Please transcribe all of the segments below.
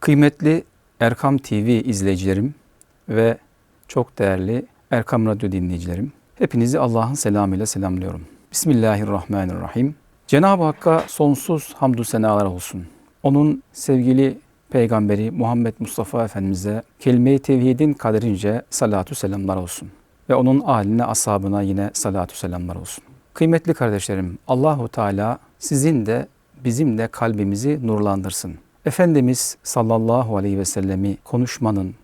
Kıymetli Erkam TV izleyicilerim ve çok değerli Erkam Radyo dinleyicilerim. Hepinizi Allah'ın selamıyla selamlıyorum. Bismillahirrahmanirrahim. Cenab-ı Hakk'a sonsuz hamdü senalar olsun. Onun sevgili peygamberi Muhammed Mustafa Efendimiz'e kelime-i tevhidin kaderince salatu selamlar olsun. Ve onun aline, ashabına yine salatu selamlar olsun. Kıymetli kardeşlerim, Allahu Teala sizin de bizim de kalbimizi nurlandırsın. Efendimiz sallallahu aleyhi ve sellemi konuşmanın,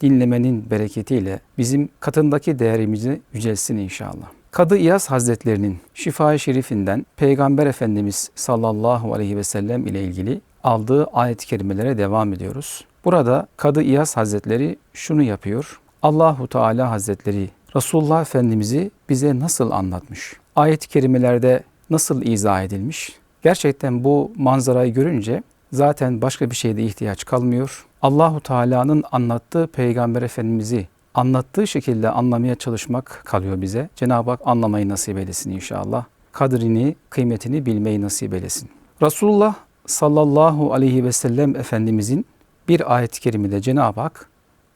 dinlemenin bereketiyle bizim katındaki değerimizi yücelsin inşallah. Kadı İyaz Hazretlerinin şifa şerifinden Peygamber Efendimiz sallallahu aleyhi ve sellem ile ilgili aldığı ayet-i kerimelere devam ediyoruz. Burada Kadı İyaz Hazretleri şunu yapıyor. Allahu Teala Hazretleri Resulullah Efendimiz'i bize nasıl anlatmış? Ayet-i kerimelerde nasıl izah edilmiş? Gerçekten bu manzarayı görünce zaten başka bir şeyde ihtiyaç kalmıyor. Allahu Teala'nın anlattığı Peygamber Efendimiz'i anlattığı şekilde anlamaya çalışmak kalıyor bize. Cenab-ı Hak anlamayı nasip eylesin inşallah. Kadrini, kıymetini bilmeyi nasip eylesin. Resulullah sallallahu aleyhi ve sellem Efendimizin bir ayet-i kerimede Cenab-ı Hak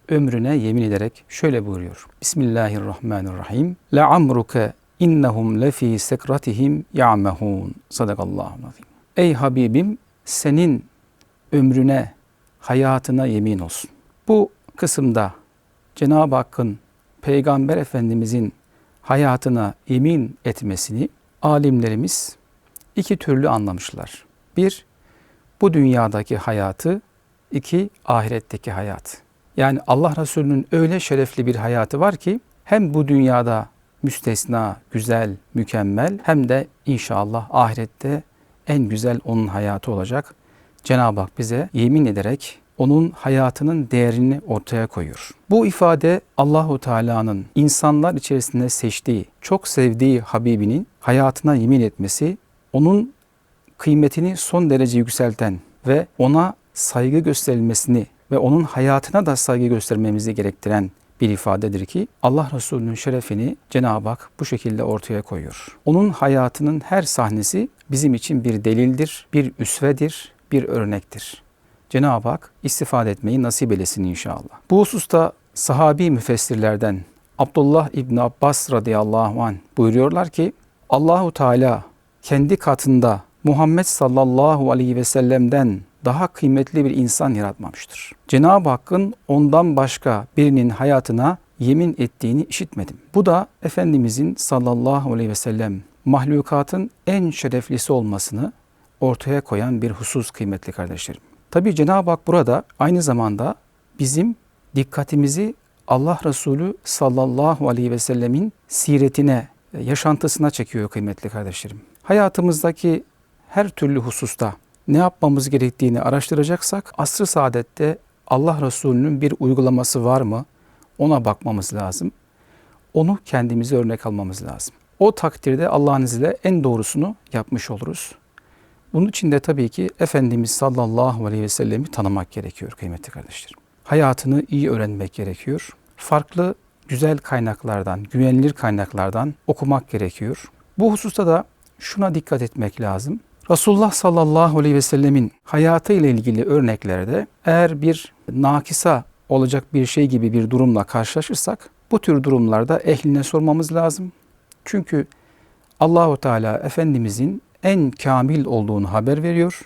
ömrüne yemin ederek şöyle buyuruyor. Bismillahirrahmanirrahim. La amruke innehum lefi sekratihim ya'mehun. Sadakallahu azim. Ey Habibim senin ömrüne, hayatına yemin olsun. Bu kısımda Cenab-ı Hakk'ın Peygamber Efendimizin hayatına yemin etmesini alimlerimiz iki türlü anlamışlar. Bir, bu dünyadaki hayatı, iki, ahiretteki hayat. Yani Allah Resulü'nün öyle şerefli bir hayatı var ki hem bu dünyada müstesna, güzel, mükemmel hem de inşallah ahirette en güzel onun hayatı olacak. Cenab-ı Hak bize yemin ederek onun hayatının değerini ortaya koyuyor. Bu ifade Allahu Teala'nın insanlar içerisinde seçtiği, çok sevdiği Habibinin hayatına yemin etmesi, onun kıymetini son derece yükselten ve ona saygı gösterilmesini ve onun hayatına da saygı göstermemizi gerektiren bir ifadedir ki Allah Resulü'nün şerefini Cenab-ı Hak bu şekilde ortaya koyuyor. Onun hayatının her sahnesi bizim için bir delildir, bir üsvedir, bir örnektir. Cenab-ı Hak istifade etmeyi nasip eylesin inşallah. Bu hususta sahabi müfessirlerden Abdullah İbni Abbas radıyallahu anh buyuruyorlar ki Allahu Teala kendi katında Muhammed sallallahu aleyhi ve sellem'den daha kıymetli bir insan yaratmamıştır. Cenab-ı Hakk'ın ondan başka birinin hayatına yemin ettiğini işitmedim. Bu da Efendimizin sallallahu aleyhi ve sellem mahlukatın en şereflisi olmasını ortaya koyan bir husus kıymetli kardeşlerim. Tabi Cenab-ı Hak burada aynı zamanda bizim dikkatimizi Allah Resulü sallallahu aleyhi ve sellemin siretine, yaşantısına çekiyor kıymetli kardeşlerim. Hayatımızdaki her türlü hususta ne yapmamız gerektiğini araştıracaksak asr-ı saadette Allah Resulü'nün bir uygulaması var mı? Ona bakmamız lazım. Onu kendimize örnek almamız lazım. O takdirde Allah'ın izniyle en doğrusunu yapmış oluruz. Bunun için de tabii ki Efendimiz sallallahu aleyhi ve sellemi tanımak gerekiyor kıymetli kardeşlerim. Hayatını iyi öğrenmek gerekiyor. Farklı güzel kaynaklardan, güvenilir kaynaklardan okumak gerekiyor. Bu hususta da şuna dikkat etmek lazım. Resulullah sallallahu aleyhi ve sellemin hayatı ile ilgili örneklerde eğer bir nakisa olacak bir şey gibi bir durumla karşılaşırsak bu tür durumlarda ehline sormamız lazım. Çünkü Allahu Teala Efendimizin en kamil olduğunu haber veriyor.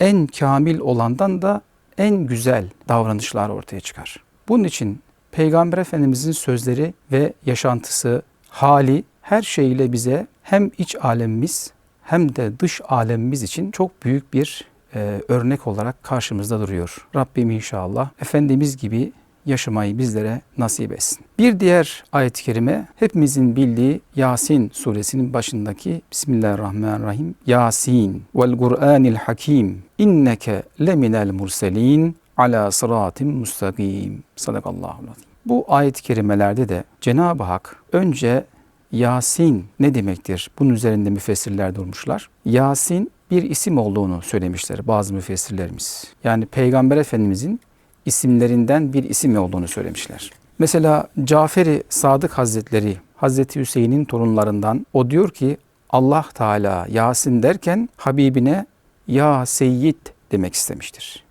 En kamil olandan da en güzel davranışlar ortaya çıkar. Bunun için Peygamber Efendimizin sözleri ve yaşantısı, hali her şeyiyle bize hem iç alemimiz hem de dış alemimiz için çok büyük bir e, örnek olarak karşımızda duruyor. Rabbim inşallah Efendimiz gibi yaşamayı bizlere nasip etsin. Bir diğer ayet-i kerime hepimizin bildiği Yasin suresinin başındaki Bismillahirrahmanirrahim. Yasin vel Kur'anil Hakim inneke leminel murselin ala sıratim mustakim. Sadakallahu azim. Bu ayet-i kerimelerde de Cenab-ı Hak önce Yasin ne demektir? Bunun üzerinde müfessirler durmuşlar. Yasin bir isim olduğunu söylemişler bazı müfessirlerimiz. Yani Peygamber Efendimizin isimlerinden bir isim olduğunu söylemişler. Mesela Caferi Sadık Hazretleri Hazreti Hüseyin'in torunlarından o diyor ki Allah Teala Yasin derken Habibine ya Seyyid demek istemiştir.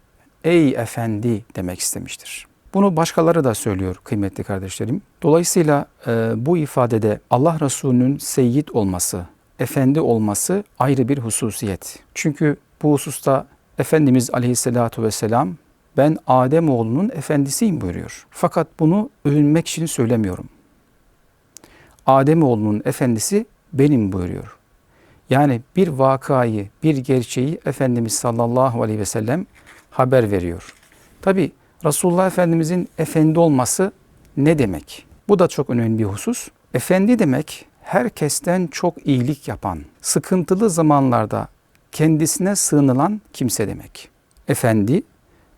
ey efendi demek istemiştir. Bunu başkaları da söylüyor kıymetli kardeşlerim. Dolayısıyla e, bu ifadede Allah Resulü'nün seyyid olması, efendi olması ayrı bir hususiyet. Çünkü bu hususta Efendimiz Aleyhisselatü Vesselam ben Adem oğlunun efendisiyim buyuruyor. Fakat bunu övünmek için söylemiyorum. Adem oğlunun efendisi benim buyuruyor. Yani bir vakayı, bir gerçeği Efendimiz sallallahu aleyhi ve sellem haber veriyor. Tabi Resulullah Efendimizin efendi olması ne demek? Bu da çok önemli bir husus. Efendi demek herkesten çok iyilik yapan, sıkıntılı zamanlarda kendisine sığınılan kimse demek. Efendi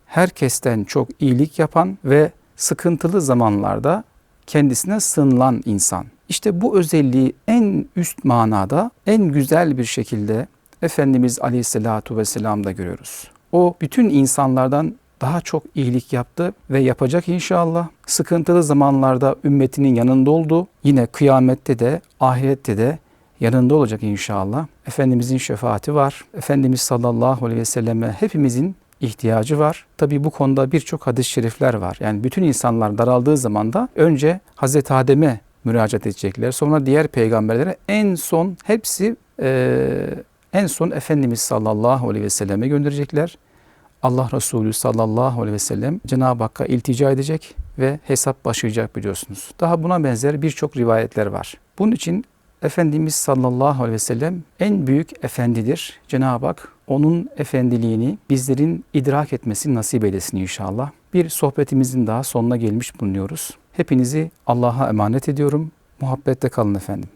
herkesten çok iyilik yapan ve sıkıntılı zamanlarda kendisine sığınılan insan. İşte bu özelliği en üst manada, en güzel bir şekilde Efendimiz Aleyhisselatu Vesselam'da görüyoruz. O bütün insanlardan daha çok iyilik yaptı ve yapacak inşallah. Sıkıntılı zamanlarda ümmetinin yanında oldu. Yine kıyamette de ahirette de yanında olacak inşallah. Efendimizin şefaati var. Efendimiz sallallahu aleyhi ve selleme hepimizin ihtiyacı var. Tabi bu konuda birçok hadis-i şerifler var. Yani bütün insanlar daraldığı zaman da önce Hazreti Adem'e müracaat edecekler. Sonra diğer peygamberlere en son hepsi e, en son Efendimiz sallallahu aleyhi ve selleme gönderecekler. Allah Resulü sallallahu aleyhi ve sellem Cenab-ı Hakk'a iltica edecek ve hesap başlayacak biliyorsunuz. Daha buna benzer birçok rivayetler var. Bunun için Efendimiz sallallahu aleyhi ve sellem en büyük efendidir. Cenab-ı Hak onun efendiliğini bizlerin idrak etmesini nasip eylesin inşallah. Bir sohbetimizin daha sonuna gelmiş bulunuyoruz. Hepinizi Allah'a emanet ediyorum. Muhabbette kalın efendim.